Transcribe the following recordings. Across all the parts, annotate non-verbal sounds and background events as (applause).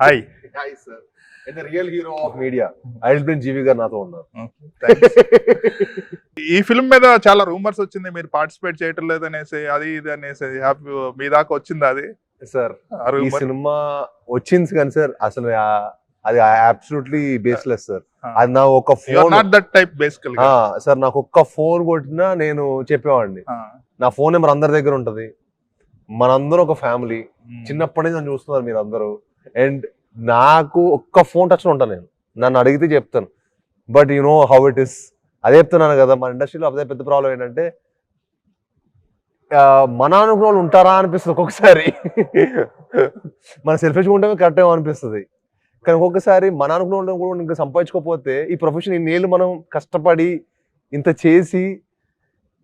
Hi hi sir and real hero of media I'll బ్రిన్ జీవి గారు నాతో ఉన్నారు. ఈ ఫిల్మ్ మీద చాలా రూమర్స్ వచ్చింది. మీరు పార్టిసిపేట్ చేయటం లేదనేసి అది ఇది అనేసి హ్యాపీ మీ దాకా వచ్చింది అది? సార్ ఈ సినిమా వచ్చింది కానీ సార్ అసలు ఆ- అది అబ్సల్యూట్లీ బేస్లెస్ సార్. అది నా ఒక you are phone not that type basically sir నాకు ఒక్క ఫోన్ కొట్టినా నేను చెప్పేవాడిని. నా ఫోన్ నెంబర్ అందరి దగ్గర ఉంటది. మనందరం ఒక ఫ్యామిలీ చిన్నప్పటి నుంచి నన్ను చూస్తున్నారు మీరు అందరూ అండ్ నాకు ఒక్క ఫోన్ టచ్లో ఉంటాను నేను. నన్ను అడిగితే చెప్తాను. But you know how it is అదే చెప్తున్నాను కదా మన ఇండస్ట్రీలో అదే పెద్ద ప్రాబ్లం ఏంటంటే మన అనుకున్న ఉంటారా అనిపిస్తుంది ఒక్కొక్కసారి. మన సెల్ఫిష్గా ఉంటామే కరెక్ట్ ఏమో అనిపిస్తుంది. కానీ ఒక్కొక్కసారి మన అనుకున్న వాళ్ళు కూడా ఇంకా సంపాదించుకోకపోతే ఈ ప్రొఫెషన్ ఇన్నేళ్ళు మనం కష్టపడి ఇంత చేసి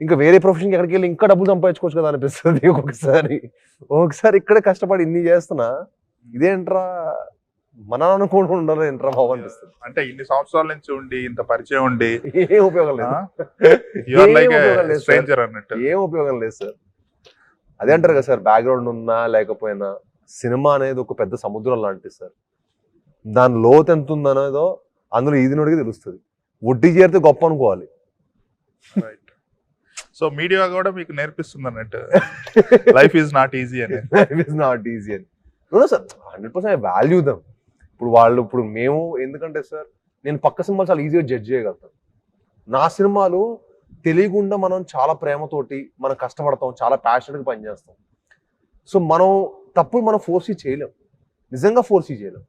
ఇంకా వేరే ప్రొఫెషన్కి ఎక్కడికి వెళ్ళి ఇంకా డబ్బులు సంపాదించుకోవచ్చు కదా అనిపిస్తుంది ఒక్కొక్కసారి. ఒక్కొక్కసారి ఇక్కడే కష్టపడి ఇన్ని చేస్తున్నా ఇదేంట్రా? మన అనుకోకుండా ఉండాలి ఏంట్రా బాబు అనిపిస్తుంది. అంటే ఇన్ని సంవత్సరాల నుంచి ఉండి ఇంత పరిచయం ఉండి ఏం ఉపయోగం లేదు. (laughs) ఏం ఉపయోగం లేదు, sir. స్ట్రేంజర్ అన్నట్టు. ఏం ఉపయోగం లేదు సార్ అదే అంటారు కదా సార్ బ్యాక్గ్రౌండ్ ఉన్నా లేకపోయినా సినిమా అనేది ఒక పెద్ద సముద్రం లాంటిది సార్ దాని లోతు ఎంత ఉందనేదో అందులో ఈదినోడికి తెలుస్తుంది. ఒడ్డి చేరితే గొప్ప అనుకోవాలి. రైట్ సో మీడియా కూడా మీకు నేర్పిస్తుంది అన్నట్టు. లైఫ్ ఈజ్ నాట్ ఈజీ అని. ఇట్ ఈస్ నాట్ ఈజీ అని. No sir hundred percent I value them ఇప్పుడు వాళ్ళు ఇప్పుడు మేము ఎందుకంటే సార్ నేను పక్క సినిమాలు చాలా ఈజీగా జడ్జ్ చేయగలుగుతాను. నా సినిమాలు తెలియకుండా మనం చాలా ప్రేమతోటి మనం కష్టపడతాం చాలా ప్యాషనెట్గా పనిచేస్తాం. సో మనం తప్పులు మనం ఫోర్సీ చేయలేం. నిజంగా ఫోర్సీ చేయలేం.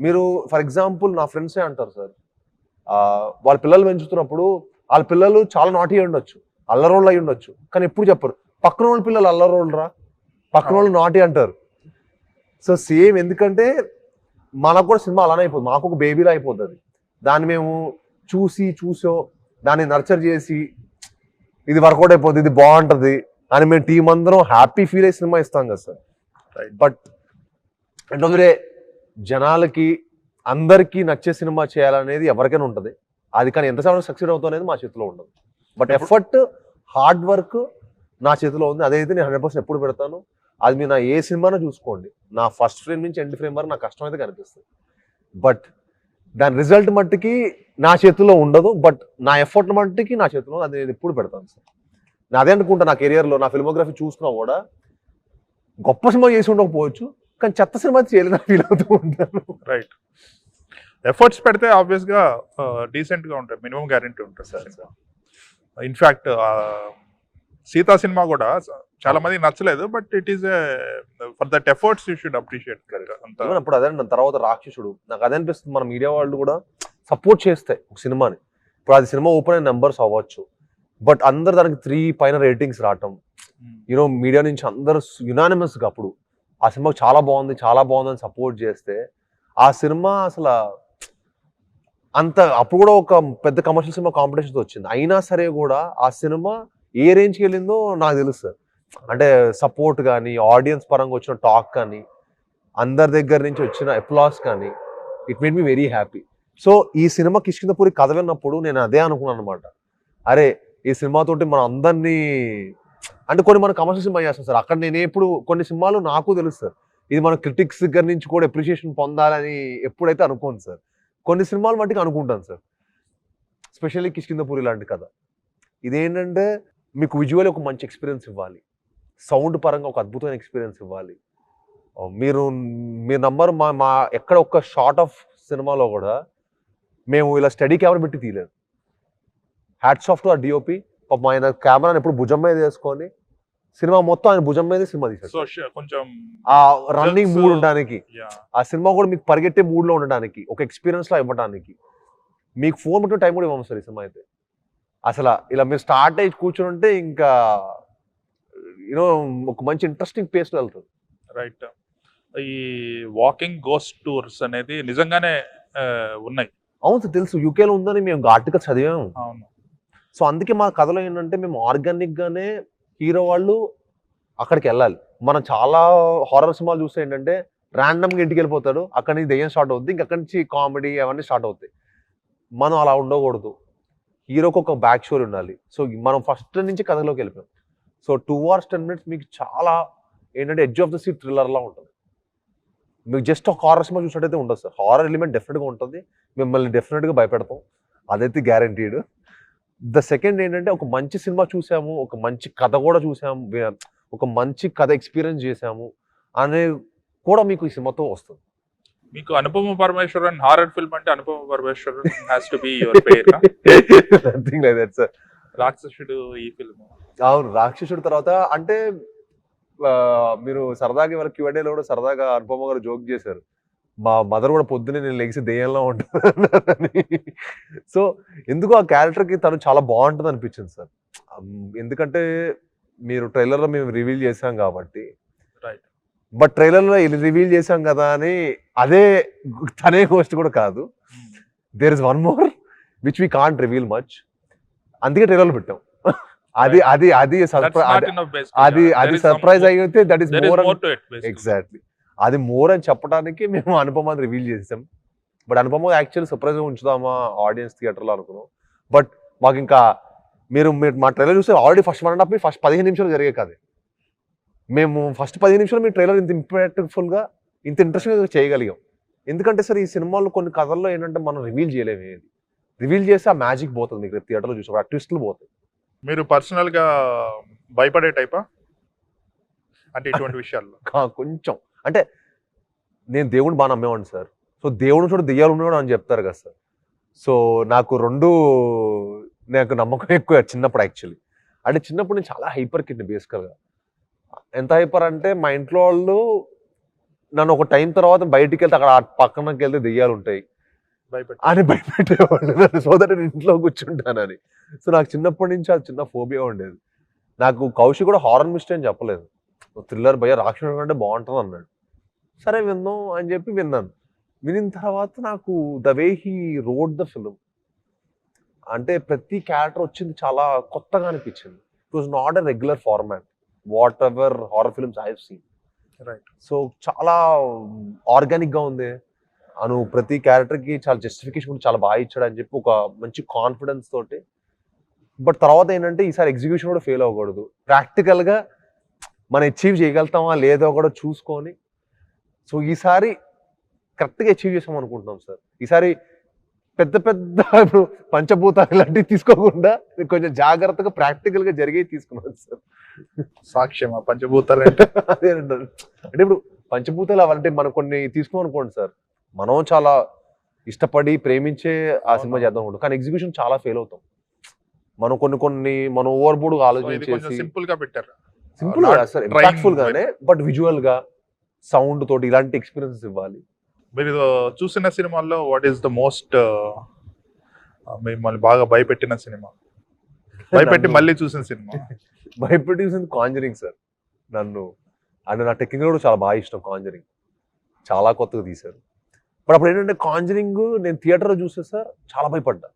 మీరు ఫర్ ఎగ్జాంపుల్ నా ఫ్రెండ్సే అంటారు సార్ వాళ్ళ పిల్లలు పెంచుతున్నప్పుడు వాళ్ళ పిల్లలు చాలా నాటి అయి ఉండొచ్చు. అల్లరోళ్ళు అయి ఉండొచ్చు. కానీ ఎప్పుడు చెప్పరు. పక్కన వాళ్ళ పిల్లలు అల్లరోళ్ళు రా పక్కన వాళ్ళు నాటి అంటారు. సో సేమ్ ఎందుకంటే మనకు కూడా సినిమా అలానే అయిపోతుంది. మాకు ఒక బేబీలా అయిపోతుంది. దాన్ని మేము చూసి చూసో దాన్ని నర్చర్ చేసి ఇది వర్కౌట్ అయిపోతుంది ఇది బాగుంటది అని మేము టీం అందరం హ్యాపీ ఫీల్ అయ్యి సినిమా ఇస్తాం కదా సార్. రైట్ బట్ అంటే జనాలకి అందరికీ నచ్చే సినిమా చేయాలనేది ఎవరికైనా ఉంటుంది. అది కానీ ఎంత సమయం సక్సెడ్ అవుతుంది అనేది మా చేతిలో ఉండదు. బట్ ఎఫర్ట్ హార్డ్ వర్క్ నా చేతిలో ఉంది. అదైతే నేను హండ్రెడ్ పర్సెంట్ ఎప్పుడు పెడతాను. అది మీరు నా ఏ సినిమానో చూసుకోండి. నా ఫస్ట్ ఫ్రేమ్ నుంచి ఎండ్ ఫ్రేమ్ వరకు నా కష్టం అయితే కనిపిస్తుంది. బట్ దాని రిజల్ట్ మట్టుకి నా చేతిలో ఉండదు. బట్ నా ఎఫర్ట్ మట్టుకి నా చేతిలో. అది నేను ఎప్పుడు పెడతాను సార్. నా అదే అనుకుంటా నా కెరియర్లో నా ఫిల్మోగ్రఫీ చూసుకున్నా కూడా గొప్ప సినిమా చేసి ఉండకపోవచ్చు. కానీ చెత్త సినిమా చేయలేదని ఫీల్ అవుతూ ఉంటాను. రైట్ ఎఫర్ట్స్ పెడితే ఆబ్వియస్గా డీసెంట్గా ఉంటాయి. మినిమం గ్యారెంటీ ఉంటుంది సార్. ఇన్ఫాక్ట్ సీతా సినిమా కూడా చాలా మంది నచ్చలేదు but it is for that efforts you should appreciate అప్పుడు అదే తర్వాత రాక్షసుడు నాకు అదే అనిపిస్తుంది మన మీడియా వాళ్ళు కూడా సపోర్ట్ చేస్తాయి ఒక సినిమాని. ఇప్పుడు అది సినిమా ఓపెన్ అయిన నెంబర్స్ అవ్వచ్చు బట్ అందరు దానికి త్రీ పైన రేటింగ్స్ రావటం. యూనో మీడియా నుంచి అందరు యునానిమస్గా అప్పుడు ఆ సినిమా చాలా బాగుంది చాలా బాగుందని సపోర్ట్ చేస్తే ఆ సినిమా అసలు అంత అప్పుడు కూడా ఒక పెద్ద కమర్షియల్ సినిమా కాంపిటీషన్ వచ్చింది. అయినా సరే కూడా ఆ సినిమా ఏ రేంజ్కి వెళ్ళిందో నాకు తెలుసు. సార్ అంటే సపోర్ట్ కానీ ఆడియన్స్ పరంగా వచ్చిన టాక్ కానీ అందరి దగ్గర నుంచి వచ్చిన అప్లాస్ కానీ it made me very happy so ఈ సినిమా కిష్కిందపూరి కథ విన్నప్పుడు నేను అదే అనుకున్నాను అనమాట అరే ఈ సినిమాతోటి మన అందరినీ అంటే కొన్ని మన కమర్షియల్ సినిమా చేస్తాం సార్. అక్కడ నేను ఎప్పుడు కొన్ని సినిమాలు నాకు తెలుసు సార్. ఇది మన క్రిటిక్స్ దగ్గర నుంచి కూడా అప్రిషియేషన్ పొందాలని ఎప్పుడైతే అనుకోను సార్. కొన్ని సినిమాలు మట్టుకు అనుకుంటాను సార్. స్పెషల్లీ కిష్కిందపూరి లాంటి కథ. ఇదేంటంటే మీకు విజువల్ ఒక మంచి ఎక్స్పీరియన్స్ ఇవ్వాలి. సౌండ్ పరంగా ఒక అద్భుతమైన ఎక్స్పీరియన్స్ ఇవ్వాలి. మీరు మీ నంబర్ మా మా ఎక్కడ ఒక్క షార్ట్ ఆఫ్ సినిమాలో కూడా మేము ఇలా స్టడీ కెమెరా పెట్టి తీయలేదు. హ్యాట్స్ ఆఫ్ టు ఆ డిఓపి పాపం ఆయన కెమెరాని ఎప్పుడు భుజం మీద వేసుకొని సినిమా మొత్తం ఆయన భుజం మీదే సినిమా తీశారు సో కొంచెం ఆ రన్నింగ్ మూడ్ ఉండడానికి. ఆ సినిమా కూడా మీకు పరిగెట్టే మూడ్లో ఉండడానికి ఒక ఎక్స్పీరియన్స్లో ఇవ్వడానికి మీకు ఫోన్ పట్టిన టైం కూడా ఇవ్వము సార్ ఈ సినిమా అయితే. అసలు ఇలా మీరు స్టార్ట్ అయ్యి కూర్చొని ఉంటే ఇంకా యూనో ఒక మంచి ఇంట్రెస్టింగ్ పేస్లో వెళ్తుంది రైట్ ఈ వాకింగ్ గోస్ట్ టూర్స్ అనేది నిజంగానే ఉన్నాయి. అవును సార్ తెలుసు UK లో ఉందని మేము ఆర్టికల్ చదివాము అవును. సో అందుకే మా కథలో ఏంటంటే మేము ఆర్గానిక్ గానే హీరో వాళ్ళు అక్కడికి వెళ్ళాలి. మనం చాలా హారర్ సినిమాలు చూస్తే ఏంటంటే random గా ఇంటికి వెళ్ళిపోతాడు అక్కడి నుంచి దెయ్యం స్టార్ట్ అవుద్ది. ఇంకా అక్కడి నుంచి కామెడీ అవన్నీ స్టార్ట్ అవుతాయి మనం అలా ఉండకూడదు. హీరోకి ఒక బ్యాక్ స్టోరీ ఉండాలి. సో మనం ఫస్ట్ నుంచి కథలోకి వెళ్ళిపోయాం. So two hours ten minutes మీకు చాలా ఏంటంటే edge of the seat thriller లా ఉంటుంది. మీకు జస్ట్ ఒక హారర్ సినిమా చూసినట్టయితే ఉండదు సార్. హారర్ ఎలిమెంట్ డెఫినెట్గా ఉంటుంది. మిమ్మల్ని డెఫినెట్గా భయపెడతాం. అదైతే గ్యారంటీడ్ ద సెకండ్ ఏంటంటే ఒక మంచి సినిమా చూసాము ఒక మంచి కథ కూడా చూసాము ఒక మంచి కథ ఎక్స్పీరియన్స్ చేసాము అనే కూడా మీకు ఈ సినిమాతో వస్తుంది. మీకు అనుపమ పరమేశ్వరన్ హారర్ ఫిల్మ్ అంటే Anupama Parameswaran has to be your pair nothing like that sir Rakshasudu ఈ ఫిల్మ్ అవును రాక్షసుడు తర్వాత అంటే మీరు సరదాగా ఇవాళ క్యూఎండేలో కూడా సరదాగా అనుపమ గారు జోక్ చేశారు. మా మదర్ కూడా పొద్దున్నే నేను లెగిసి దెయ్యంలో ఉంటానని సో ఎందుకు ఆ క్యారెక్టర్కి తను చాలా బాగుంటుంది అనిపించింది సార్? ఎందుకంటే మీరు ట్రైలర్లో మేము రివీల్ చేశాం కాబట్టి. రైట్ బట్ ట్రైలర్లో రివీల్ చేశాం కదా అని అదే తనే హోస్ట్ కూడా కాదు. There is one more which we can't reveal much అందుకే ట్రైలర్లో పెట్టాం. అది అది అది అది అది సర్ప్రైజ్ అయితే దట్ ఈస్ మోర్ ఎగ్జాక్ట్లీ అది మోర్ అని చెప్పడానికి మేము అనుపమాని రివీల్ చేసాం. బట్ అనుపమ యాక్చువల్లీ సర్ప్రైజ్ ఉంచుదామా ఆడియన్స్ థియేటర్లో అనుకున్నాం. బట్ మాకు ఇంకా మీరు మీరు మా ట్రైలర్ చూస్తే already first one and half first పదిహేను నిమిషాలు జరిగే కాదు మేము ఫస్ట్ పదిహేను నిమిషాలు మీ ట్రైలర్ ఇంత ఇంపాక్ట్ఫుల్గా ఇంత ఇంట్రెస్టింగ్గా చేయగలిగాం. ఎందుకంటే సార్ ఈ సినిమాలో కొన్ని కథల్లో ఏంటంటే మనం రివీల్ చేయలేము ఏది. రివీల్ చేస్తే ఆ మ్యాజిక్ పోతుంది మీకు రేపు థియేటర్లో చూసినప్పుడు ఆ ట్విస్ట్లు పోతాయి. మీరు పర్సనల్గా భయపడే టైపా? అంటే ఇటువంటి (laughs) విషయాల్లో. కొంచెం. అంటే నేను దేవుడిని బాగా నమ్మేవాడిని సార్. సో దేవుడిని చూడ దెయ్యాలు ఉన్నాడు అని చెప్తారు కదా సార్. సో నాకు రెండు నాకు నమ్మకం ఎక్కువ చిన్నప్పుడు యాక్చువల్లీ అంటే చిన్నప్పుడు నేను చాలా హైపర్ కిడ్ బేసికల్గా ఎంత హైపర్ అంటే మా ఇంట్లో వాళ్ళు నన్ను ఒక టైం తర్వాత బయటికి వెళ్తే అక్కడ పక్కనకి వెళ్తే దెయ్యాలు ఉంటాయి. అని భయపెట్టేవాళ్ళు. నన్ను సో దట్ నేను ఇంట్లో కూర్చుంటానని. సో నాకు చిన్నప్పటి నుంచి అది చిన్న ఫోబియా ఉండేది. నాకు కౌశిక్ కూడా హారర్ మిస్టరీ అని చెప్పలేదు. థ్రిల్లర్ భయ రాక్షసుడు అంటే బాగుంటుంది అన్నాడు. సరే విందాం అని చెప్పి విన్నాను. వినిన తర్వాత నాకు the way he wrote the film అంటే ప్రతి క్యారెక్టర్ వచ్చింది చాలా కొత్తగా అనిపించింది. It was not a regular format whatever horror films I seen right so చాలా ఆర్గానిక్గా ఉంది. అను ప్రతి క్యారెక్టర్కి చాలా జస్టిఫికేషన్ కూడా చాలా బాగా ఇచ్చాడు అని చెప్పి ఒక మంచి కాన్ఫిడెన్స్ తోటి. బట్ తర్వాత ఏంటంటే ఈసారి ఎగ్జిక్యూషన్ కూడా ఫెయిల్ అవ్వకూడదు. ప్రాక్టికల్గా మనం అచీవ్ చేయగలుగుతామా లేదో కూడా చూసుకొని. సో ఈసారి కరెక్ట్గా అచీవ్ చేసాం అనుకుంటున్నాం సార్. ఈసారి పెద్ద పెద్ద ఇప్పుడు పంచభూతాలు ఇలాంటివి తీసుకోకుండా కొంచెం జాగ్రత్తగా ప్రాక్టికల్గా జరిగేవి తీసుకున్నాం సార్. సాక్ష్యమా? పంచభూతాలు అంటే? అదే. అంటే ఇప్పుడు పంచభూతాలు అవంటే మనం కొన్ని తీసుకున్నాం అనుకోండి సార్. మనం చాలా ఇష్టపడి ప్రేమించే ఆ సినిమా చేద్దాం అనుకుంటాం. కానీ ఎగ్జిక్యూషన్ చాలా ఫెయిల్ అవుతాం. మనం కొన్ని కొన్ని మనం ఓవర్ బోర్డ్ ఆలోచించేసి సింపుల్గా పెట్టారు. సింపుల్గా సార్ ఇంపాక్ట్ఫుల్ గానే బట్ విజువల్గా సౌండ్ తోటి ఇలాంటి ఎక్స్పీరియన్సెస్ ఇవ్వాలి. మీరు చూసిన సినిమాల్లో వాట్ ఈస్ ద మోస్ట్ మిమ్మల్ని బాగా భయపెట్టిన సినిమా? భయపెట్టి మళ్ళీ చూసిన సినిమా? (laughs) భయపెట్టి చూసింది కాంజరింగ్ సార్ నన్ను. అంటే నా టెక్నిక్ కూడా చాలా బాగా ఇష్టం కాంజరింగ్ చాలా కొత్తగా తీశారు. బట్ అప్పుడు ఏంటంటే కాంజరింగ్ నేను థియేటర్లో చూస్తే సార్ చాలా భయపడ్డా.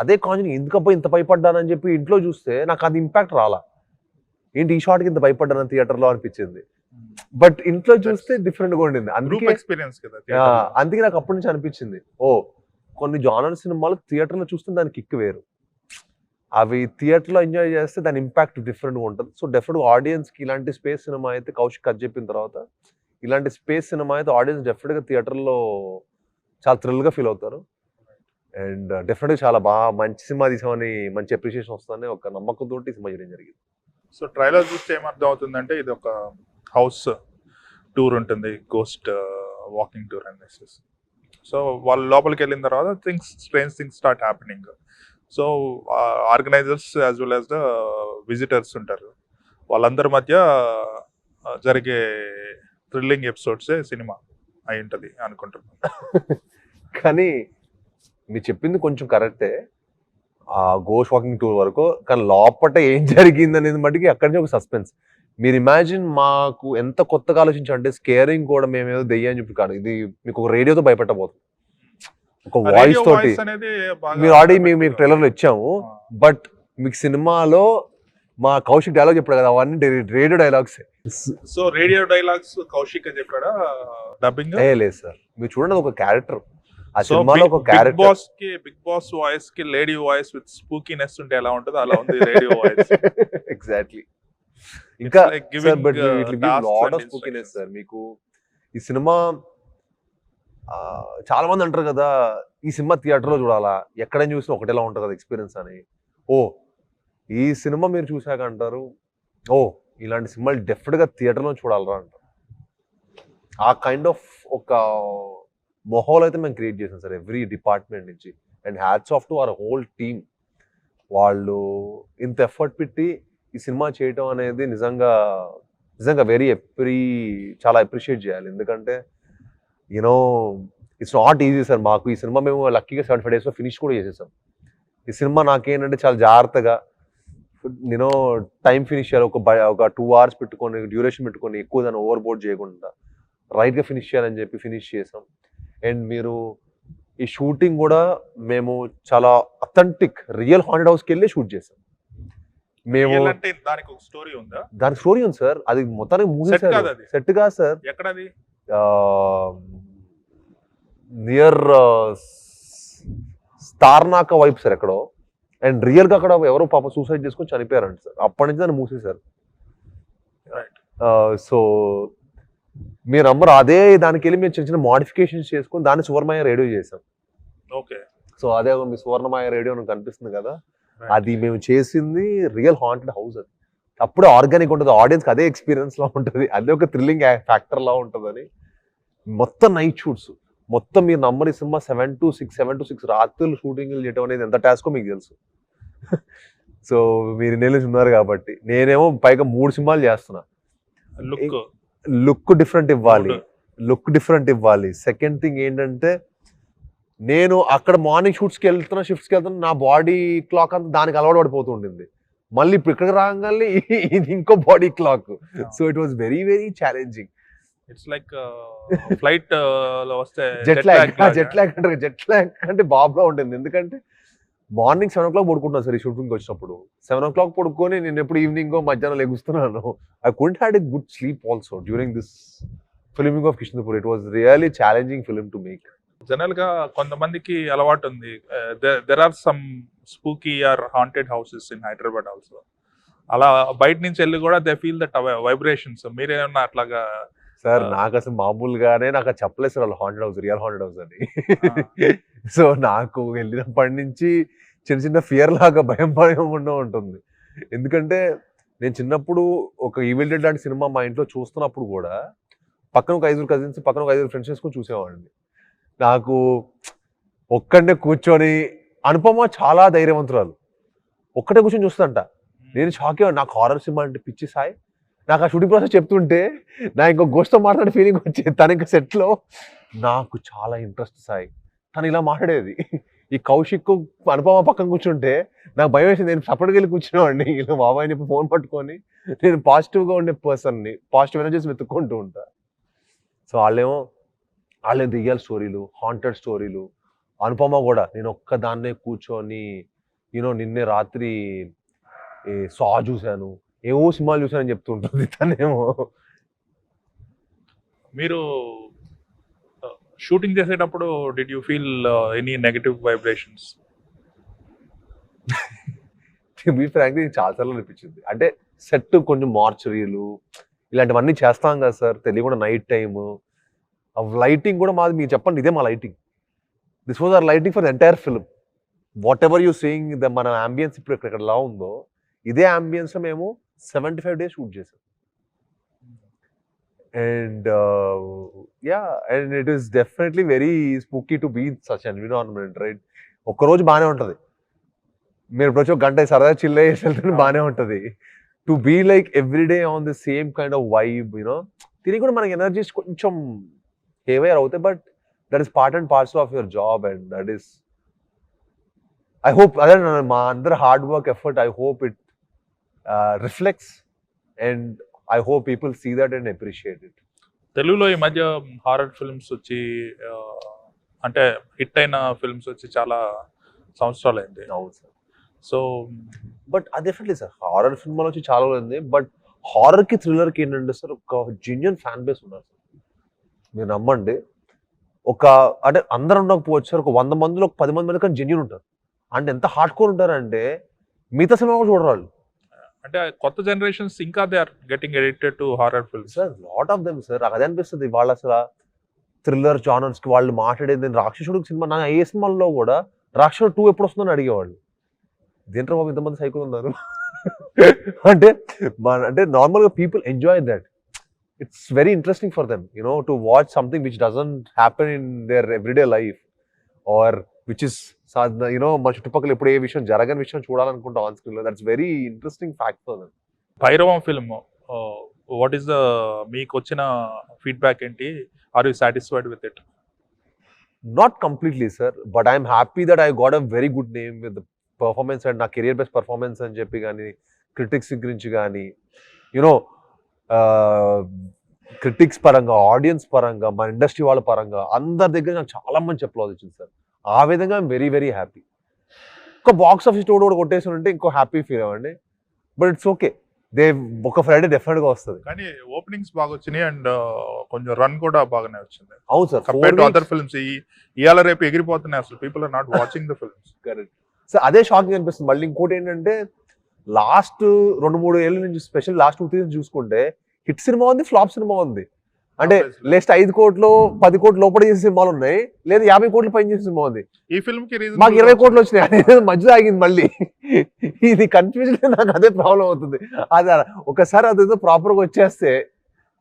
అదే కాంజరింగ్ ఎందుకబ్బా ఇంత భయపడ్డానని చెప్పి ఇంట్లో చూస్తే నాకు అది ఇంపాక్ట్ రాలా. ఏంటి ఈ షాట్కి ఇంత భయపడ్డాను థియేటర్లో అనిపించింది. బట్ ఇంట్లో చూస్తే డిఫరెంట్గా ఉండింది. అందుకే ఎక్స్పీరియన్స్ కదా. అందుకే నాకు అప్పటి నుంచి అనిపించింది. ఓ కొన్ని జానర్ సినిమాలు థియేటర్లో చూస్తే దానికి కిక్ వేరు. అవి థియేటర్లో ఎంజాయ్ చేస్తే దాని ఇంపాక్ట్ డిఫరెంట్గా ఉంటుంది. సో డెఫినెట్గా ఆడియన్స్కి ఇలాంటి స్పేస్ సినిమా అయితే కౌశిక్ కథ చెప్పిన తర్వాత ఇలాంటి స్పేస్ సినిమా అయితే ఆడియన్స్ డెఫినెట్గా థియేటర్లో చాలా థ్రిల్గా ఫీల్ అవుతారు. అండ్ డెఫినెట్గా చాలా బాగా మంచి సినిమా తీసామని మంచి అప్రిషియేషన్ వస్తుందని ఒక నమ్మకంతో సినిమా చేయడం జరిగింది. సో ట్రైలర్ చూస్తే ఏమర్థం అవుతుందంటే ఇది ఒక హౌస్ టూర్ ఉంటుంది గోస్ట్ వాకింగ్ టూర్ అనేసి సో వాళ్ళు లోపలికి వెళ్ళిన తర్వాత things strange things start happening so organizers as well as the visitors ఉంటారు. వాళ్ళందరి మధ్య uh, జరిగే థ్రిల్లింగ్ ఎపిసోడ్సే సినిమా అయి ఉంటుంది అనుకుంటున్నాను. కానీ మీరు చెప్పింది కొంచెం కరెక్టే. ఆ గోష్ వాకింగ్ టూర్ వరకు కానీ లోపట ఏం జరిగింది అనేది మటుకి అక్కడి నుంచి ఒక సస్పెన్స్ మీరు ఇమాజిన్ మాకు ఎంత కొత్తగా ఆలోచించాం అంటే స్కేరింగ్ కూడా మేము ఏదో దెయ్యం అని చెప్పి కాదు. ఇది మీకు ఒక రేడియోతో భయపెట్టబోతుంది ఒక వాయిస్ తోటి. మీరు ఆల్రెడీ మేము మీకు ట్రైలర్లో ఇచ్చాము. బట్ మీకు సినిమాలో మా కౌశిక్ డైలాగ్ చెప్పాడు కదా అవన్నీ radio dialogues so radio dialogues Kaushik చెప్పాడా? డబ్బింగ్ ఏ లేదు సార్. మీరు చూడండి ఒక క్యారెక్టర్ ఆ సినిమాలో ఒక క్యారెక్టర్ బాస్కి బిగ్ బాస్ వాయిస్కి లేడీ వాయిస్ విత్ స్పూకీనెస్ ఉంటే ఎలా ఉంటుందో అలా ఉంది రేడియో (laughs) వాయిస్. ఎగ్జాక్ట్లీ ఇంకా sir but lot of spookiness. Sir మీకు ఈ సినిమా చాలా మంది అంటారు కదా ఈ సినిమా థియేటర్లో చూడాలా ఎక్కడైనా చూసినా ఒకటేలా ఉంటుంది కదా ఎక్స్పీరియన్స్ అని. ఓ ఈ సినిమా మీరు చూశాక అంటారు ఓ ఇలాంటి సినిమాలు డెఫినెట్గా థియేటర్లో చూడాలరా అంటారు. ఆ కైండ్ ఆఫ్ ఒక మొహోల్ అయితే మేము క్రియేట్ చేసాం సార్ ఎవ్రీ డిపార్ట్మెంట్ నుంచి. And hats off to our whole team వాళ్ళు ఇంత ఎఫర్ట్ పెట్టి ఈ సినిమా చేయటం అనేది నిజంగా నిజంగా వెరీ ఎప్రీ చాలా అప్రిషియేట్ చేయాలి. ఎందుకంటే you know it's not easy sir మాకు. ఈ సినిమా మేము లక్కీగా సెవెన్ ఫైవ్ డేస్లో ఫినిష్ కూడా చేసేసాం. ఈ సినిమా నాకేంటంటే చాలా జాగ్రత్తగా నేను టైం ఫినిష్ చేయాలి ఒక ఒక టూ అవర్స్ పెట్టుకొని డ్యూరేషన్ పెట్టుకొని ఎక్కువ దాన్ని ఓవర్ బోర్డ్ చేయకుండా రైట్గా ఫినిష్ చేయాలని చెప్పి ఫినిష్ చేసాం అండ్ మీరు ఈ షూటింగ్ కూడా మేము చాలా అథెంటిక్ రియల్ హాంటెడ్ హౌస్కి వెళ్ళి షూట్ చేసాం మేము దానికి స్టోరీ ఉందా? దాని స్టోరీ ఉంది సార్ అది మొత్తానికి మూవీ. సెట్ కాదు సార్ ఎక్కడది? నియర్ స్టార్నాక వైపు సార్ ఎక్కడో. అండ్ రియల్గా అక్కడ ఎవరో పాప సూసైడ్ చేసుకొని చనిపోయారంట సార్. అప్పటి నుంచి దాన్ని మూసేశారు. సో మీరు నమ్మరు అదే దానికి వెళ్ళి మేము చిన్న చిన్న మోడిఫికేషన్స్ చేసుకొని దాన్ని సువర్ణమయ్య రేడియో చేసాం ఓకే. సో అదే మీ సువర్ణమయ్య రేడియో నాకు కనిపిస్తుంది కదా అది మేము చేసింది రియల్ హాంటెడ్ హౌస్ అది. అప్పుడే ఆర్గానిక్ ఉంటుంది ఆడియన్స్ అదే ఎక్స్పీరియన్స్ లా ఉంటుంది అదే ఒక థ్రిల్లింగ్ ఫ్యాక్టర్ లా ఉంటుందని. మొత్తం నైట్ షూట్స్ మొత్తం మీరు నమ్మని cinema seven to six seven to six రాత్రులు షూటింగ్ చేయడం అనేది ఎంత టాస్కో మీకు తెలుసు? (laughs) సో మీరు నెల ఉన్నారు కాబట్టి. నేనేమో పైగా మూడు సినిమాలు చేస్తున్నా. లుక్ లుక్ డిఫరెంట్ ఇవ్వాలి. లుక్ డిఫరెంట్ ఇవ్వాలి. సెకండ్ థింగ్ ఏంటంటే నేను అక్కడ మార్నింగ్ షూట్స్కి వెళ్తున్నా షిఫ్ట్స్కి వెళ్తున్నా నా బాడీ క్లాక్ అంతా దానికి అలవాటు పడిపోతూ ఉండింది. మళ్ళీ ఇప్పుడు ఇక్కడికి రాగానే ఇది (laughs) ఇంకో body clock so it was very very challenging it's like ఫ్లైట్లో వస్తే జెట్ ల్యాగ్ జెట్ ల్యాగ్ అంటే జెట్ ల్యాగ్ అంటే బాబులా ఉంటుంది. ఎందుకంటే మార్నింగ్ సెవెన్ ఓ క్లాక్ పడుకుంటున్నాను సార్ ఈ షూటింగ్ వచ్చినప్పుడు. సెవెన్ ఓ క్లాక్ పడుకొని నేను ఎప్పుడు ఈవినింగ్ మధ్యాహ్నం లెగుస్తున్నాను. I couldn't had a good sleep also during this filming of Krishnapur it was really challenging film to make జనరల్గా కొంతమందికి అలవాటు ఉంది. There are some spooky or haunted houses in Hyderabad also అలా బయట నుంచి వెళ్ళి కూడా దే ఫీల్ దట్ వైబ్రేషన్స్ మీరేమన్నా అట్లాగా సార్. నాకు అసలు మామూలుగానే నాకు అది చెప్పలేదు సార్ వాళ్ళు haunted house real haunted house అని. (laughs) సో నాకు వెళ్ళినప్పటి నుంచి చిన్న చిన్న ఫియర్ లాగా భయం భయం ఉండ ఉంటుంది. ఎందుకంటే నేను చిన్నప్పుడు ఒక ఈవిల్ డెడ్ లాంటి సినిమా మా ఇంట్లో చూస్తున్నప్పుడు కూడా పక్కన ఒక ఐదుగురు కజిన్స్ పక్కన ఒక ఐదుగురు ఫ్రెండ్స్ వేసుకొని చూసేవాడిని. నాకు ఒక్కడే కూర్చొని అనుపమ చాలా ధైర్యవంతురాలు. ఒక్కటే కూర్చొని చూస్తుంట నేను షాక్ అయ్యాను నాకు హారర్ సినిమా అంటే పిచ్చి సాయి. నాకు ఆ షూటింగ్ ప్రాసెస్ చెప్తుంటే నా ఇంకో గోష్తో మాట్లాడే ఫీలింగ్ వచ్చేది. తన ఇంకా సెట్లో నాకు చాలా ఇంట్రెస్ట్ సాయి. తను ఇలా మాట్లాడేది. ఈ కౌశిక్ అనుపమ పక్కన కూర్చుంటే నాకు భయం వేసింది. నేను సపరేట్గా వెళ్ళి కూర్చునేవాడిని. ఇలా బాబాయ్ చెప్పి ఫోన్ పట్టుకొని నేను పాజిటివ్గా ఉండే పర్సన్ని పాజిటివ్ ఎనర్జీస్ వెతుక్కుంటూ ఉంటా. సో వాళ్ళేమో వాళ్ళే రియల్ స్టోరీలు హాంటెడ్ స్టోరీలు అనుపమ కూడా నేను ఒక్కదాన్నే కూర్చొని యూనో నిన్నే రాత్రి ఈ సా చూశాను. ఏవో సినిమాలు చూశానని చెప్తుంటుంది తనేమో. మీరు షూటింగ్ చేసేటప్పుడు did you feel any negative vibrations me frankly చాలాసార్లు అనిపించింది. అంటే సెట్ కొంచెం మార్చరీలు ఇలాంటివన్నీ చేస్తాం కదా సార్ తెలియకుండా నైట్ టైమ్ లైటింగ్ కూడా మాది మీరు చెప్పండి ఇదే మా lighting this was our lighting for entire film whatever you seeing the మన అంబియన్స్ ఇప్పుడు ఇక్కడ ఎలా ఉందో ఇదే అంబియన్స్ మేము సెవెంటీ ఫైవ్ డేస్ షూట్ చేసాం and ya and it is definitely very spooky to be such environment right? ఒక్కరోజు బాగానే ఉంటుంది. మీరు ఇప్పుడు వచ్చి ఒక గంట సరదా చిల్ అయ్యేసి వెళ్తే బాగానే ఉంటుంది. To be like everyday on the same kind of vibe you know తిరిగి కూడా మనకి ఎనర్జీస్ కొంచెం హేవైర్ అవుతాయి but that is part and parts of your job and that is I hope అదే మా అందరి hard work effort I hope it reflects and I hope people see that and appreciate it తెలుగులో ఈ మధ్య horror films వచ్చి అంటే hit అయిన films వచ్చి చాలా సంవత్సరాలు అయింది అవును సార్. సో బట్ అది డెఫినెట్లీ సార్ హారర్ సినిమాలో వచ్చి చాలా ఉంది బట్ హారర్కి థ్రిల్లర్కి ఏంటంటే సార్ ఒక జెన్యున్ ఫ్యాన్ బేస్ ఉన్నారు సార్. మీరు నమ్మండి. ఒక అంటే అందరు ఉండకపోవచ్చు సార్ ఒక వంద మందిలో ఒక పది మంది మంది కానీ జెన్యున్ ఉంటారు. అంటే ఎంత హార్డ్ కోర్ ఉంటారంటే మిగతా సినిమా కూడా చూడరు వాళ్ళు అంటే కొత్త జనరేషన్స్ ఇంకా they are getting addicted to horror films sir lot of them sir అదే అనిపిస్తుంది. వాళ్ళు అసలు థ్రిల్లర్ జానర్స్కి వాళ్ళు మాట్లాడేది రాక్షసుడు సినిమా నా ఏ సినిమాల్లో కూడా రాక్షసుడు టూ ఎప్పుడు వస్తుందని అడిగేవాళ్ళు. దీంట్లో బాబు ఇంతమంది సైకిల్ ఉన్నారు? (laughs) అంటే మన అంటే నార్మల్గా people enjoy that it's very interesting for them you know to watch something which doesn't happen in their everyday life or which is you know మా చుట్టుపక్కల ఎప్పుడు ఏ విషయం జరగని విషయం చూడాలనుకుంటాం ఆన్ స్క్రీన్లో. That's very interesting fact for them Bhairavam film what is the మీకు వచ్చిన ఫీడ్బ్యాక్ ఏంటి? Are you satisfied with it not completely sir but I'm happy that I got a very good name with performance and నా career best performance అని చెప్పి కానీ critics గురించి కానీ you know critics పరంగా ఆడియన్స్ పరంగా మన ఇండస్ట్రీ వాళ్ళ పరంగా అందరి దగ్గర నాకు చాలా మంచి అప్లాజ్ వచ్చింది సార్ ఆ విధంగా వెరీ వెరీ హ్యాపీ ఒక బాక్స్ ఆఫీస్ టోడ్ కూడా కొట్టేసి ఉంటే ఇంకో హ్యాపీ ఫీల్ అవ్వండి బట్ ఇట్స్ ఓకే దే ఒక ఫ్రైడే డెఫినెట్గా వస్తుంది. కానీ ఓపెనింగ్స్ బాగా వచ్చినాయి అండ్ కొంచెం రన్ కూడా బాగానే వచ్చింది. అవును sir compare to other films ఇవాళ రేపు ఎగిరిపోతున్నాయి అసలు. People are not watching the films correct so అదే షాకింగ్ అనిపిస్తుంది. మళ్ళీ ఇంకోటి ఏంటంటే లాస్ట్ రెండు మూడు ఏళ్ళ నుంచి స్పెషల్ లాస్ట్ టూ త్రీ చూసుకుంటే హిట్ సినిమా ఉంది ఫ్లాప్ సినిమా ఉంది. అంటే. నెక్స్ట్ ఐదు కోట్లు పది కోట్లు లోపల చేసే సినిమాలు ఉన్నాయి. లేదా యాభై కోట్లు పైన చేసే సినిమా ఉంది. ఈ ఫిల్మ్కి మాకు ఇరవై కోట్లు వచ్చినాయి. మధ్యలో ఆగింది మళ్ళీ. ఇది కన్ఫ్యూజన్ నాకు అదే ప్రాబ్లం అవుతుంది. అది ఒకసారి అది ఏదో ప్రాపర్గా వచ్చేస్తే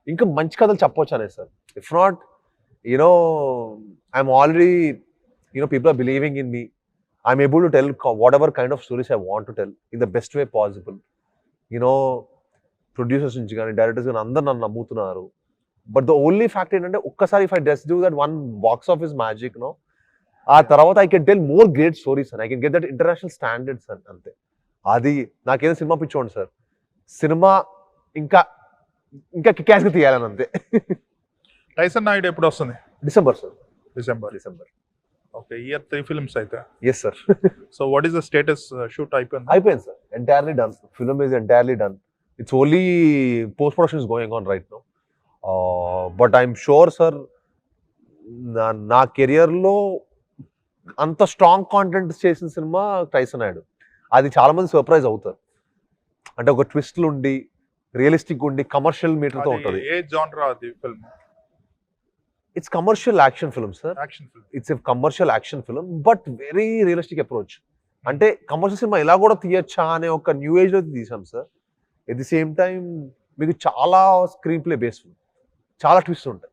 ఇంకా మంచి కథలు చెప్పొచ్చు అనే sir. If not you know I'm already you know people are believing in me I'm able to tell whatever kind of stories I want to tell in the best way possible you know producers నుంచి కానీ directors కానీ అందరు నన్ను నమ్ముతున్నారు. But the only fact ఏంటంటే ఒక్కసారి if I does do that one box office magic no ఆ తర్వాత I can tell more great stories and I can get that international standards అని అంతే. అది నాకేదో సినిమా పిచ్చోండి సార్ సినిమా ఇంకా ఇంకా కిక్యాస్గా తీయాలని అంతే. టైసన్ నాయుడు ఎప్పుడు వస్తుంది? December sir December. December. Okay year three films అయితే. Yes sir so what is the status shoot అయిపోయింది? అయిపోయింది sir entirely done film is entirely done it's only post production is going on right no but I'm sure sir నా కెరియర్లో అంత strong content చేసిన సినిమా టైసన్ నాయుడు అది చాలా మంది సర్ప్రైజ్ అవుతారు. అంటే ఒక ట్విస్ట్లు ఉండి రియలిస్టిక్ ఉండి కమర్షియల్ మీటర్తో ఉంటుంది. ఏ జాన్రా అది film it's commercial action film sir action film it's a commercial action film but very realistic approach అంటే కమర్షియల్ సినిమా ఇలా కూడా తీయచ్చా అనే ఒక న్యూ ఏజ్లో తీసాం sir at the same time మీకు చాలా స్క్రీన్ ప్లే బేస్డ్ చాలా ట్విస్ట్ ఉంటాయి.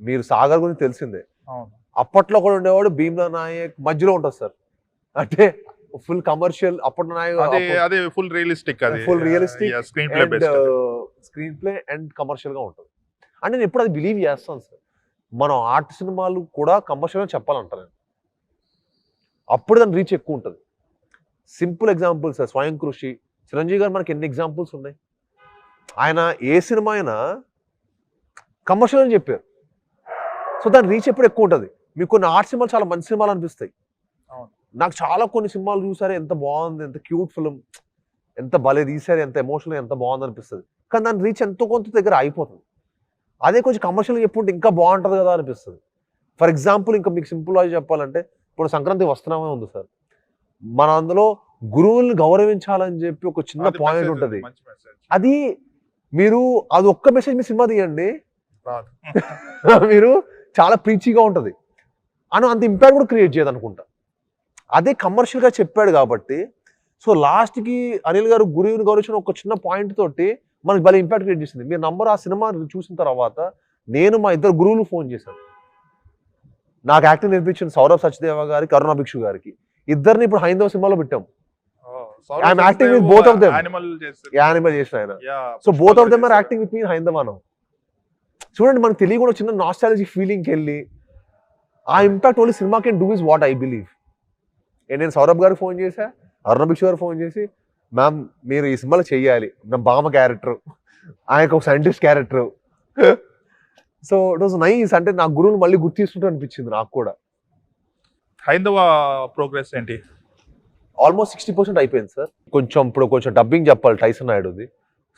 మీరు సాగర్ గురించి తెలిసిందే. అప్పట్లో కూడా ఉండేవాడు భీమ్లా నాయక్ మధ్యలో ఉంటుంది సార్. అంటే ఫుల్ కమర్షియల్ అప్పట్లో నాయక్ అదే full realistic Full realistic screen play screen play and కమర్షియల్గా ఉంటుంది. అంటే నేను ఎప్పుడు అది బిలీవ్ చేస్తాను సార్. మనం ఆర్ట్ సినిమాలు కూడా కమర్షియల్గా చెప్పాలంటారు. నేను అప్పుడు దాని రీచ్ ఎక్కువ ఉంటుంది. సింపుల్ ఎగ్జాంపుల్ సార్ స్వయం కృషి చిరంజీవి గారు మనకి ఎన్ని ఎగ్జాంపుల్స్ ఉన్నాయి? ఆయన ఏ సినిమా అయినా కమర్షియల్ అని చెప్పారు. సో దాని రీచ్ ఎప్పుడు ఎక్కువ ఉంటుంది. మీకు కొన్ని ఆర్ట్ సినిమాలు చాలా మంచి సినిమాలు అనిపిస్తాయి. నాకు చాలా కొన్ని సినిమాలు చూసారు ఎంత బాగుంది ఎంత క్యూట్ ఫిల్మ్ ఎంత భలే తీశారు ఎంత ఎమోషనల్ ఎంత బాగుంది అనిపిస్తుంది. కానీ దాని రీచ్ ఎంతో కొంత దగ్గర అయిపోతుంది. అదే కొంచెం కమర్షియల్ చెప్పుంటే ఇంకా బాగుంటుంది కదా అనిపిస్తుంది. ఫర్ ఎగ్జాంపుల్ ఇంకా మీకు సింపుల్గా చెప్పాలంటే ఇప్పుడు సంక్రాంతి వస్తున్నామే ఉంది సార్. మన అందులో గురువుల్ని గౌరవించాలని చెప్పి ఒక చిన్న పాయింట్ ఉంటుంది. అది మీరు అది ఒక్క మెసేజ్ మీ సినిమా తీయండి. రాదు (laughs) మీరు చాలా ప్రీచిగా ఉంటుంది. అని అంత ఇంపాక్ట్ కూడా క్రియేట్ చేయదు అనుకుంటా. అదే కమర్షియల్గా చెప్పాడు కాబట్టి సో లాస్ట్కి అనిల్ గారు గురువుని గౌరవించిన ఒక చిన్న పాయింట్ తోటి మనకి భలే ఇంపాక్ట్ క్రియేట్ చేసింది. మీరు నంబర్ ఆ సినిమా చూసిన తర్వాత నేను మా ఇద్దరు గురువులు ఫోన్ చేశాను. నాకు యాక్టింగ్ నేర్పించిన సౌరవ్ సచ్దేవ గారికి అరుణ భిక్షు గారికి. ఇద్దరిని ఇప్పుడు హైందవ సినిమాలో పెట్టాం. acting with both of them. Animal చేసిన ఆయన. So both of them are. Acting with me హైందవానం. చూడండి మనకు తెలియకుండా చిన్న నాస్టాలజీ ఫీలింగ్కి వెళ్ళి ఆ impact only cinema can do is what I believe నేను సౌరభ్ గారికి ఫోన్ చేశా అరుణ భిక్షు గారు ఫోన్ చేసి మ్యామ్ మీరు ఈ సినిమాలో చెయ్యాలి నా బామ క్యారెక్టర్ ఆయనకు ఒక scientist character so it was nice అంటే నా గురువుని మళ్ళీ గుర్తు తీసుకుంటూ అనిపించింది నాకు కూడా. హైందవ ప్రోగ్రెస్ ఏంటి? ఆల్మోస్ట్ సిక్స్టీ పర్సెంట్ అయిపోయింది సార్ కొంచెం ఇప్పుడు కొంచెం డబ్బింగ్ చెప్పాలి టైసన్ నాయుడుది.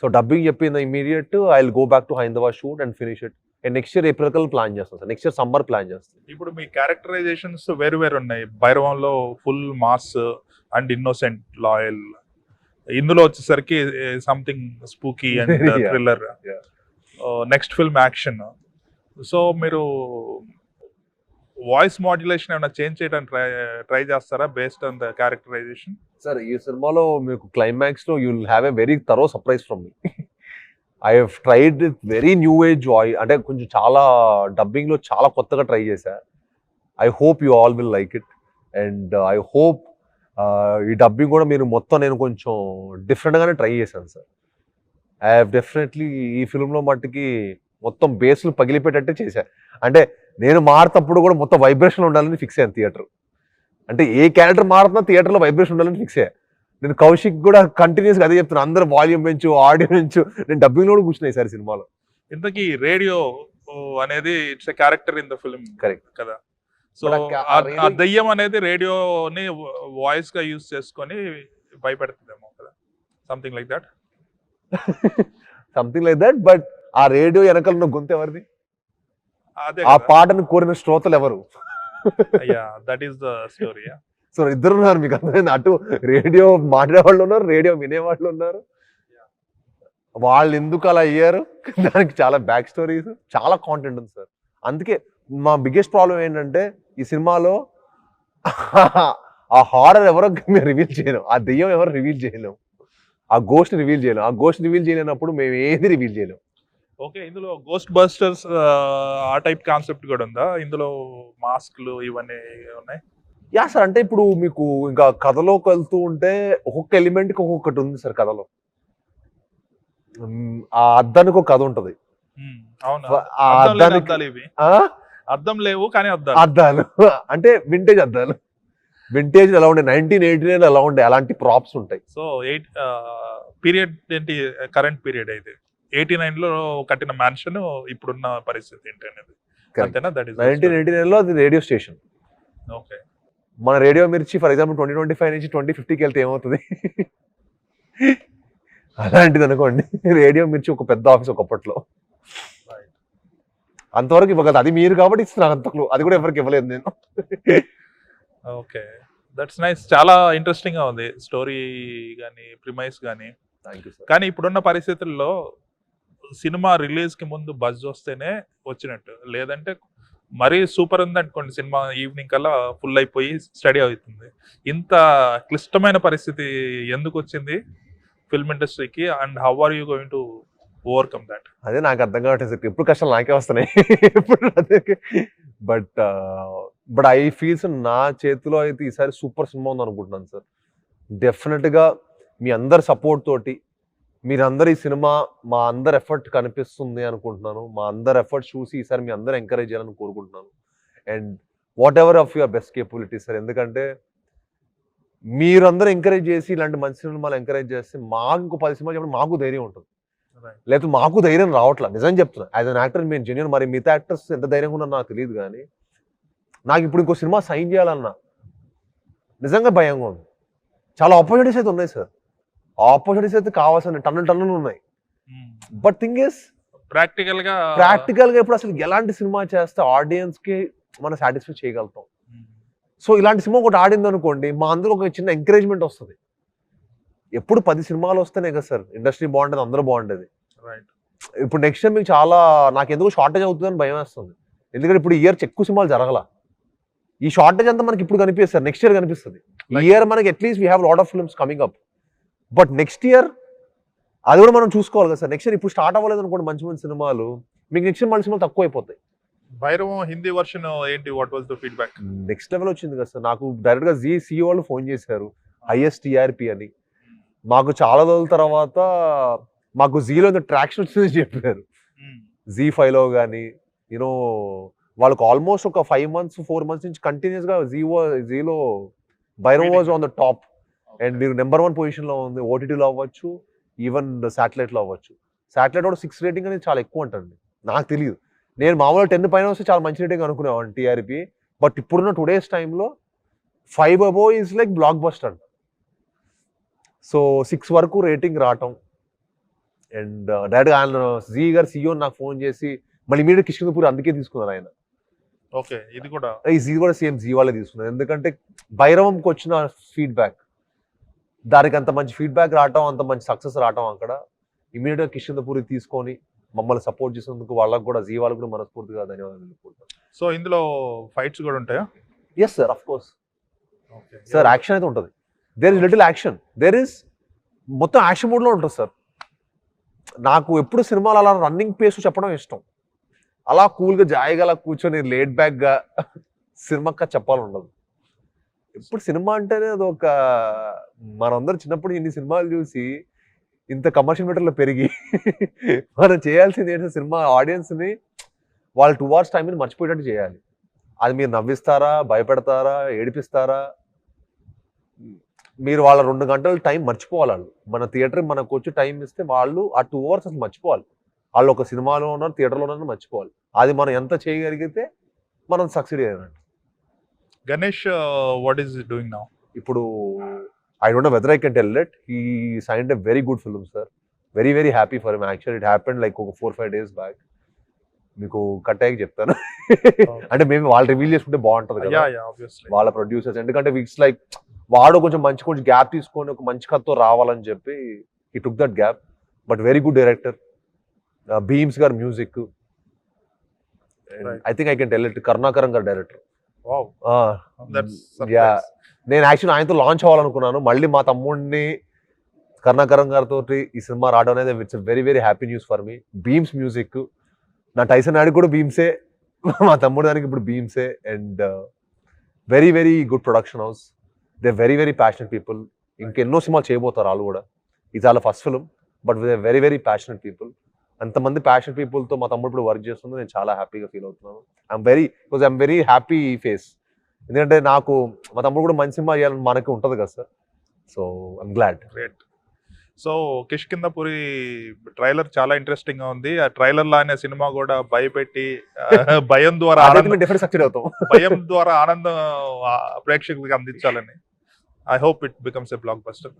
సో డబ్బింగ్ చెప్పిన immediate I will go back to Haindava shoot and finish it next year April కల్ ప్లాన్ చేస్తాను sir. Next year summer plan చేస్తాను. ఇప్పుడు మీ క్యారెక్టరైజేషన్స్ వేరు వేరు ఉన్నాయి. భైరవంలో full mass and innocent loyal ఇందులో వచ్చేసరికి something spooky and. Thriller. Next film action so మీరు వాయిస్ మాడ్యులేషన్ ఏమైనా చేంజ్ చేయడానికి ట్రై ట్రై చేస్తారా based on the characterisation sir ఈ సినిమాలో మీకు క్లైమాక్స్లో you have a very thorough surprise from me I have tried very new age way అంటే కొంచెం చాలా డబ్బింగ్లో చాలా కొత్తగా ట్రై చేశా. I hope you all will like it and I hope ఈ డబ్బింగ్ కూడా మీరు మొత్తం నేను కొంచెం డిఫరెంట్గానే ట్రై చేశాను సార్ ఐ హ్యావ్ డెఫినెట్లీ ఈ ఫిల్మ్లో మట్టుకి మొత్తం బేస్లు పగిలిపెట్టట్టే చేశా. అంటే నేను మారుతప్పుడు కూడా మొత్తం వైబ్రేషన్ ఉండాలని ఫిక్స్ అయ్యాను థియేటర్ అంటే ఏ క్యారెక్టర్ మారుతున్నా థియేటర్లో వైబ్రేషన్ ఉండాలని ఫిక్స్ అయ్యా. నేను కౌశిక్ కూడా కంటిన్యూస్గా అదే చెప్తున్నా. అందరు వాల్యూమ్ పెంచు ఆడియో పెంచు. నేను డబ్బింగ్ కూడా కూర్చున్నాయి సార్ సినిమాలో. ఇంతకీ రేడియో అనేది it's character in the film Correct. కదా. సో ఆ దయ్యం అనేది రేడియోని వాయిస్గా యూస్ చేసుకొని భయపెడుతుందేమో కదా. Something like that something like that but ఆ రేడియో వెనకాల ఉన్న గొంతు ఎవరిది? ఆ పాటను కోరిన శ్రోతలు ఎవరు that is the story so ఇద్దరు ఉన్నారు మీకు అర్థమైంది? అటు రేడియో మాట్లాడే వాళ్ళు ఉన్నారు రేడియో వినేవాళ్ళు ఉన్నారు. వాళ్ళు ఎందుకు అలా అయ్యారు? దానికి చాలా బ్యాక్ స్టోరీస్ చాలా కాంటెంట్ ఉంది సార్ అందుకే మా బిగ్గెస్ట్ ప్రాబ్లం ఏంటంటే ఈ సినిమాలో ఆ హారర్ ఎవరో మేము రివీల్ చేయలేం. ఆ దెయ్యం ఎవరు రివీల్ చేయలేం. ఆ గోస్ట్ రివీల్ చేయలేం. ఆ గోస్ట్ రివీల్ చేయలేనప్పుడు మేము ఏది రివీల్ చేయలేం. ఓకే ఇందులో గోస్ట్ బస్టర్స్ ఆ టైప్ కాన్సెప్ట్ కూడా ఉందా? ఇందులో మాస్క్లు ఇవన్నీ ఉన్నాయి? యా సార్ అంటే ఇప్పుడు మీకు ఇంకా కథలోకి వెళ్తూ ఉంటే ఒక్కొక్క ఎలిమెంట్కి ఒక్కొక్కటి ఉంది సార్ కథలో. మ్, ఆ అద్దానికి ఒక కథ ఉంటది. అవునా? ఆ అద్దం లేని అద్దానికి అద్దాలు ఇవి? ఆ? అద్దం లేవు కానీ అద్దాలు. అద్దాలు. (laughs) అంటే వింటేజ్ అద్దాలు. వింటేజ్ ఎలా ఉండే? నైన్టీన్ ఎయిటీ నైన్ ఎలా ఉండే. అలాంటి ప్రాప్స్ ఉంటాయి. సో ఎయిట్ పీరియడ్ ఏంటి? కరెంట్ పీరియడ్ అయితే? ఎయిటీ నైన్లో కట్టిన మ్యాన్షన్ ఇప్పుడున్న పరిస్థితి ఏంటి అనేది. అంతేనా? దట్ ఈస్ నైన్టీన్ ఎయిటీ నైన్లో అది రేడియో స్టేషన్. ఓకే. మన radio Mirchi for example twenty twenty five నుంచి ట్వంటీ ఫిఫ్టీకి వెళ్తే ఏమవుతుంది? అలాంటిది అనుకోండి. రేడియో మిర్చి ఒక పెద్ద ఆఫీస్ ఒకప్పట్లో. అంతవరకు ఇవ్వగలదు. అది మీరు కాబట్టి ఇస్తున్నారు అంతకు అది కూడా ఎవరికి ఇవ్వలేదు నేను. ఓకే. దట్స్ నైస్ చాలా ఇంట్రెస్టింగ్గా ఉంది. స్టోరీ కానీ ప్రిమైస్ కానీ కానీ ఇప్పుడున్న పరిస్థితుల్లో సినిమా రిలీజ్కి ముందు బజ్ వస్తేనే వచ్చినట్టు. లేదంటే మరీ సూపర్ ఉంది అనుకోండి సినిమా ఈవినింగ్ కల్లా ఫుల్ అయిపోయి స్టడీ అవుతుంది. ఇంత క్లిష్టమైన పరిస్థితి ఎందుకు వచ్చింది ఫిల్మ్ ఇండస్ట్రీకి? And how are you going to overcome that? అదే నాకు అర్థం కావట్లేదు ఎప్పుడు కష్టాలు నాకే వస్తున్నాయి. ఎప్పుడు బట్ బట్ ఐ ఫీల్స్ నా చేతిలో అయితే ఈసారి సూపర్ సినిమా ఉంది అనుకుంటున్నాను సార్. డెఫినెట్గా మీ అందరి సపోర్ట్ తోటి మీరందరు ఈ సినిమా మా అందరి ఎఫర్ట్ కనిపిస్తుంది అనుకుంటున్నాను. మా అందరి ఎఫర్ట్స్ చూసి ఈసారి మీ అందరూ ఎంకరేజ్ చేయాలని కోరుకుంటున్నాను. And whatever of your best capability sir ఎందుకంటే మీరందరూ ఎంకరేజ్ చేసి ఇలాంటి మంచి సినిమాలు ఎంకరేజ్ చేస్తే మాకు ఇంకో పది సినిమాలు చెప్పడం మాకు ధైర్యం ఉంటుంది. లేకపోతే మాకు ధైర్యం రావట్లేదు నిజం చెప్తున్నా. యాజ్ అన్ యాక్టర్ మేము జెన్యున్ మరి మిగతా యాక్టర్స్ ఎంత ధైర్యంగా ఉన్నారో నాకు తెలియదు కానీ నాకు ఇప్పుడు ఇంకో సినిమా సైన్ చేయాలన్నా నిజంగా భయంగా ఉంది. చాలా ఆపర్చునిటీస్ అయితే ఉన్నాయి సార్ ఆపర్చునిటీస్ అయితే కావాల్సిన టన్నులు టన్నులు ఉన్నాయి. బట్ థింగ్ ఇస్ ప్రాక్టికల్గా ప్రాక్టికల్గా ఇప్పుడు అసలు ఎలాంటి సినిమా చేస్తే ఆడియన్స్కి మనం సాటిస్ఫై చేయగలుగుతాం. సో ఇలాంటి సినిమా ఒకటి ఆడింది అనుకోండి మా అందరూ ఒక చిన్న ఎంకరేజ్మెంట్ వస్తుంది. ఎప్పుడు పది సినిమాలు వస్తేనే కదా సార్ ఇండస్ట్రీ బాగుంటుంది అందరూ బాగుండేది. రైట్ ఇప్పుడు నెక్స్ట్ టైం మీకు చాలా నాకు ఎందుకు షార్టేజ్ అవుతుందని భయం వేస్తుంది. ఎందుకంటే ఇప్పుడు ఈ ఇయర్ ఎక్కువ సినిమాలు జరగల. ఈ షార్టేజ్ అంతా మనకి ఇప్పుడు కనిపిస్తుంది నెక్స్ట్ ఇయర్ కనిపిస్తుంది. ఇయర్ మనకి at least we have lot of films coming up but next year అది కూడా మనం చూసుకోవాలి కదా సార్. నెక్స్ట్ ఇయర్ ఇప్పుడు స్టార్ట్ అవ్వలేదు అనుకోండి మంచి మంచి సినిమాలు. మీకు నెక్స్ట్ ఇయర్ మంచి సినిమాలు తక్కువ అయిపోతాయి. భైరవం హిందీ వర్షన్ ఏంటి? What was the feedback next level వచ్చింది కదా సార్. నాకు డైరెక్ట్గా జీ సిఇఓ వాళ్ళు ఫోన్ చేశారు. హైయెస్ట్ టీఆర్పి అని. మాకు చాలా రోజుల తర్వాత మాకు జీలో ట్రాక్షన్ వచ్చిందని చెప్పారు. జీ ఫైవ్లో కానీ యూనో వాళ్ళకి ఆల్మోస్ట్ ఒక ఫైవ్ మంత్స్ ఫోర్ మంత్స్ నుంచి కంటిన్యూస్గా జీవో జీలో బైరో was on the top and మీరు నెంబర్ వన్ పొజిషన్లో ఉంది ఓటీటీలో అవ్వచ్చు ఈవెన్ శాటిలైట్లో అవ్వచ్చు. శాటిలైట్ కూడా సిక్స్ రేటింగ్ అనేది చాలా ఎక్కువ ఉంటుంది నాకు తెలియదు నేను మామూలుగా టెన్ పైన వస్తే చాలా మంచి రేటింగ్ అనుకునేవాడిని టీఆర్పీ. బట్ ఇప్పుడున్న టుడేస్ టైంలో five above is like blockbuster అంట సో సిక్స్ వరకు రేటింగ్ రావటం. అండ్ డైరెక్ట్గా ఆయన జీ గారు సీఓ నాకు ఫోన్ చేసి మళ్ళీ ఇమీడియట్ కిష్కిందపూర్ అందుకే తీసుకున్నారు ఆయన. ఓకే ఇది కూడా. ఈ జీ కూడా సేమ్ జీ వాళ్ళే తీసుకున్నారు. ఎందుకంటే భైరవంకి వచ్చిన ఫీడ్బ్యాక్. దానికి అంత మంచి ఫీడ్బ్యాక్ రావటం అంత మంచి సక్సెస్ రావటం అక్కడ. ఇమీడియట్గా కిష్కిందపూరి తీసుకొని మమ్మల్ని సపోర్ట్ చేసినందుకు వాళ్ళకు కూడా జీ వాళ్ళకు కూడా మనస్ఫూర్తిగా ధన్యవాదాలు సో ఇందులో ఫైట్స్ కూడా ఉంటాయా? Yes sir of course sir action అయితే ఉంటుంది. There is little action there is మొత్తం యాక్షన్ మూడ్లో ఉంటుంది సార్ నాకు ఎప్పుడు సినిమాలు అలా రన్నింగ్ పేస్ చెప్పడం ఇష్టం. అలా కూల్గా జాయిగా అలా కూర్చొని లేట్ బ్యాక్గా సినిమాక్క చెప్పాలని ఉండదు. ఇప్పుడు సినిమా అంటేనే అది ఒక మనందరం చిన్నప్పుడు ఇన్ని సినిమాలు చూసి ఇంత కమర్షియల్ మీటర్లో పెరిగి (laughs) మనం చేయాల్సింది ఏంటంటే సినిమా ఆడియన్స్ని వాళ్ళ టూ అవర్స్ టైం మీద మర్చిపోయేటట్టు చేయాలి. అది మీరు నవ్విస్తారా భయపెడతారా ఏడిపిస్తారా? మీరు వాళ్ళ రెండు గంటల టైం మర్చిపోవాలి వాళ్ళు. మన థియేటర్ మనకు వచ్చి టైం ఇస్తే వాళ్ళు ఆ టూ అవర్స్ అసలు మర్చిపోవాలి. వాళ్ళు ఒక సినిమాలో ఉన్నారు థియేటర్లో ఉన్నారు మర్చిపోవాలి. అది మనం ఎంత చేయగలిగితే మనం సక్సీడ్ అయినట్టు. Ganesh what is doing now ఇప్పుడు I don't know whether I can tell it he signed a very good film sir very very happy for him actual it happened like ఒక ఫోర్ ఫైవ్ డేస్ బ్యాక్ మీకు cut అయ్యాక చెప్తాను. అంటే మేము వాళ్ళు reveal చేసుకుంటే బాగుంటుంది కదా. వాళ్ళ ప్రొడ్యూసర్స్ ఎందుకంటే ఇట్స్ లైక్ వాడు కొంచెం మంచి కొంచెం గ్యాప్ తీసుకొని ఒక మంచి కథతో రావాలని చెప్పి ఈ took that gap but very good director Bheems garu music. I think I can tell it Karunakaram garu director yeah నేను యాక్చువల్లీ ఆయనతో లాంచ్ అవ్వాలనుకున్నాను. మళ్ళీ మా తమ్ముడిని కరుణాకరం గారితో ఈ సినిమా రావడం అనేది it's very very happy news for me Bheems music నా టైసన్ ఆడికి కూడా బీమ్సే మా తమ్ముడు దానికి ఇప్పుడు బీమ్సే and very very good production house they very very passionate people ఇంకెన్నో సినిమాలు చేయబోతారు వాళ్ళు కూడా. ఇది చాలా first film but with very very passionate people అంతమంది ప్యాషనెట్ పీపుల్తో మా తమ్ముడు ఇప్పుడు వర్క్ చేస్తుంది నేను చాలా హ్యాపీగా ఫీల్ అవుతున్నాను. I'm very because I'm very happy face ఎందుకంటే నాకు మా తమ్ముడు కూడా మంచి సినిమా చేయాలని మనకి ఉంటుంది కదా sir. So I'm glad great so Kishkindhapuri trailer చాలా ఇంట్రెస్టింగ్గా ఉంది. ఆ ట్రైలర్ లానే సినిమా కూడా భయపెట్టి (laughs) భయం ద్వారా (laughs) భయం ద్వారా ఆనందం ప్రేక్షకులకు అందించాలని. I hope it becomes a blockbuster